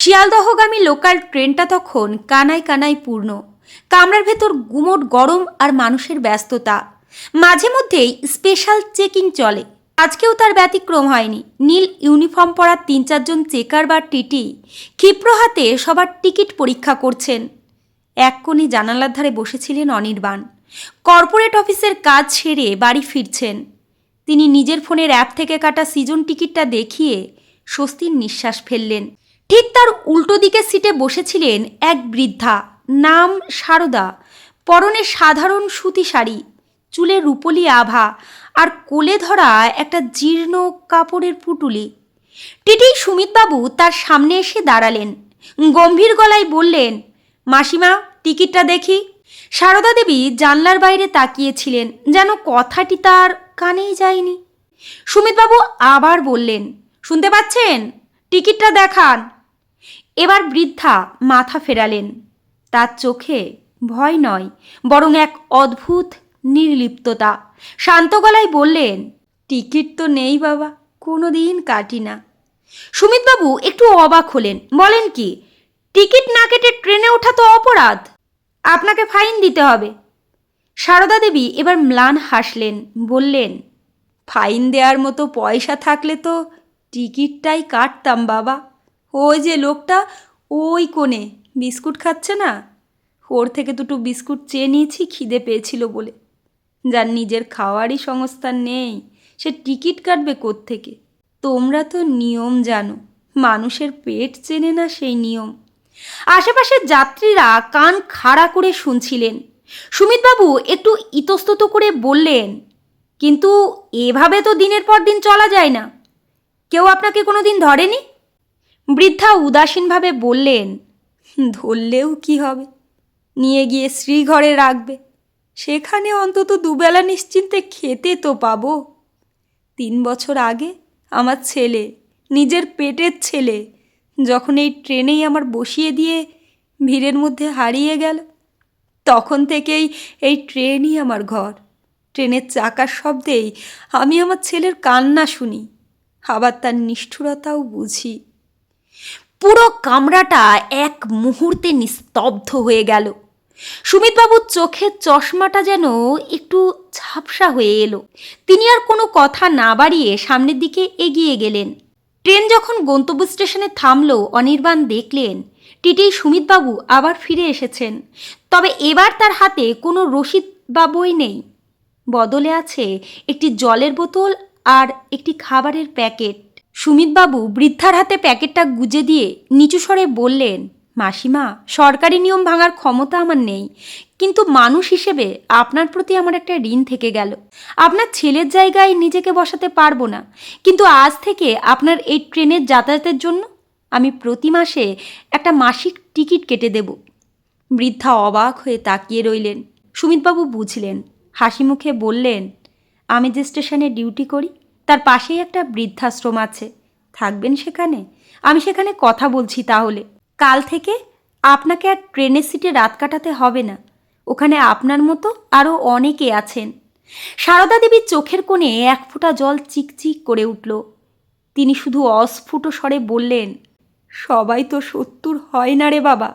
শিয়ালদহগামী local ট্রেনটা তখন কানায় কানায় পূর্ণ। কামরার ভেতর গুমোট গরম আর মানুষের ব্যস্ততা। মাঝে মধ্যেই স্পেশাল চেকিং চলে। আজকেও তার ব্যতিক্রম হয়নি। নীল ইউনিফর্ম পরা তিন চারজন চেকার বা টিটি ক্ষিপ্র হাতে সবার টিকিট পরীক্ষা করছেন। এক কোণে জানালার ধারে বসেছিলেন অনির্বাণ। কর্পোরেট অফিসের কাজ ছেড়ে বাড়ি ফিরছেন। তিনি নিজের ফোনের অ্যাপ থেকে কাটা সিজন টিকিটটা দেখিয়ে স্বস্তির নিঃশ্বাস ফেললেন। ঠিক তার উল্টো দিকের সিটে বসেছিলেন এক বৃদ্ধা, নাম সারদা। পরনে সাধারণ সুতি শাড়ি, চুলে রূপলি আভা আর কোলে ধরা একটা জীর্ণ কাপড়ের পুটুলি। টিটি সুমিতবাবু তার সামনে এসে দাঁড়ালেন। গম্ভীর গলায় বললেন, মাসিমা, টিকিটটা দেখি। সারদা দেবী জানলার বাইরে তাকিয়েছিলেন, যেন কথাটি তার কানেই যায়নি। সুমিতবাবু আবার বললেন, শুনতে পাচ্ছেন? টিকিটটা দেখান। এবার বৃদ্ধা মাথা ফেরালেন। তার চোখে ভয় নয়, বরং এক অদ্ভুত নির্লিপ্ততা। শান্ত গলায় বললেন, টিকিট তো নেই বাবা কোনো দিন কাটি না। সুমিতবাবু একটু অবাক হলেন, বলেন কি, টিকিট না কেটে ট্রেনে ওঠা তো অপরাধ, আপনাকে ফাইন দিতে হবে। সারদা দেবী এবার ম্লান হাসলেন, বললেন, ফাইন দেওয়ার মতো পয়সা থাকলে তো টিকিটটাই কাটতাম বাবা। ওই যে লোকটা, ওই কোণে। বিস্কুট খাচ্ছে না? ওর থেকে দুটো বিস্কুট চেয়ে নিয়েছি, খিদে পেয়েছিল বলে। যার নিজের খাওয়ারই সংস্থান নেই, সে টিকিট কাটবে থেকে তোমরা তো নিয়ম জানো, মানুষের পেট চেনে না সেই নিয়ম। আশেপাশের যাত্রীরা কান খাড়া করে শুনছিলেন। সুমিতবাবু একটু ইতস্তত করে বললেন, কিন্তু এভাবে তো দিনের পর দিন চলা যায় না। কেউ আপনাকে কোনো দিন ধরেনি? বৃদ্ধা উদাসীনভাবে বললেন, ধরলেও কি হবে? নিয়ে গিয়ে শ্রীঘরে রাখবে। সেখানে অন্তত দুবেলা নিশ্চিন্তে খেতে তো পাবো। তিন বছর আগে আমার ছেলে, নিজের পেটের ছেলে, যখন এই ট্রেনেই আমার বসিয়ে দিয়ে ভিড়ের মধ্যে হারিয়ে গেল, তখন থেকেই এই ট্রেনই আমার ঘর। ট্রেনের চাকার শব্দেই আমি আমার ছেলের কান্না শুনি, আবার তার নিষ্ঠুরতাও বুঝি। পুরো কামরাটা এক মুহূর্তে নিস্তব্ধ হয়ে গেল। সুমিতবাবুর চোখের চশমাটা যেন একটু ঝাপসা হয়ে এলো। তিনি আর কোনো কথা না বাড়িয়ে সামনের দিকে এগিয়ে গেলেন। ট্রেন যখন গন্তব্য স্টেশনে থামলো, অনির্বাণ দেখলেন টিটি সুমিতবাবু আবার ফিরে এসেছেন। তবে এবার তার হাতে কোনো রসিদ বা বই নেই। বদলে আছে একটি জলের বোতল আর একটি খাবারের প্যাকেট। সুমিতবাবু বৃদ্ধার হাতে প্যাকেটটা গুজে দিয়ে নিচু স্বরে বললেন, মাসিমা, সরকারি নিয়ম ভাঙার ক্ষমতা আমার নেই, কিন্তু মানুষ হিসেবে আপনার প্রতি আমার একটা ঋণ থেকে গেল। আপনার ছেলের জায়গায় নিজেকে বসাতে পারব না, কিন্তু আজ থেকে আপনার এই ট্রেনের যাতায়াতের জন্য আমি প্রতি মাসে একটা মাসিক টিকিট কেটে দেব বৃদ্ধা অবাক হয়ে তাকিয়ে রইলেন। সুমিতবাবু বুঝলেন হাসি মুখে বললেন, আমি যে স্টেশনে ডিউটি করি তার পাশেই একটা বৃদ্ধাশ্রম আছে। থাকবেন সেখানে? আমি সেখানে কথা বলছি তাহলে। কাল থেকে আপনাকে আর ট্রেনের সিটে রাত কাটাতে হবে না। ওখানে আপনার মতো আরও অনেকে আছেন। সারদা দেবীর চোখের কোণে এক ফোঁটা জল চিকচিক করে উঠল। তিনি শুধু অস্ফুট স্বরে বললেন, সবাই তো সত্তর হয় না রে বাবা।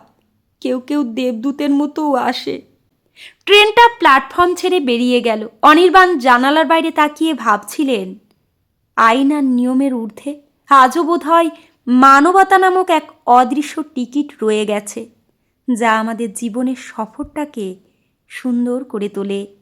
কেউ কেউ দেবদূতের মতোও আসে। ট্রেনটা প্ল্যাটফর্ম ছেড়ে বেরিয়ে গেল। অনির্বাণ জানালার বাইরে তাকিয়ে ভাবছিলেন আইন আর নিয়মের ঊর্ধ্বে আজও বোধ হয় মানবতা নামক এক অদৃশ্য টিকিট রয়ে গেছে, যা আমাদের জীবনের সফরটাকে সুন্দর করে তোলে।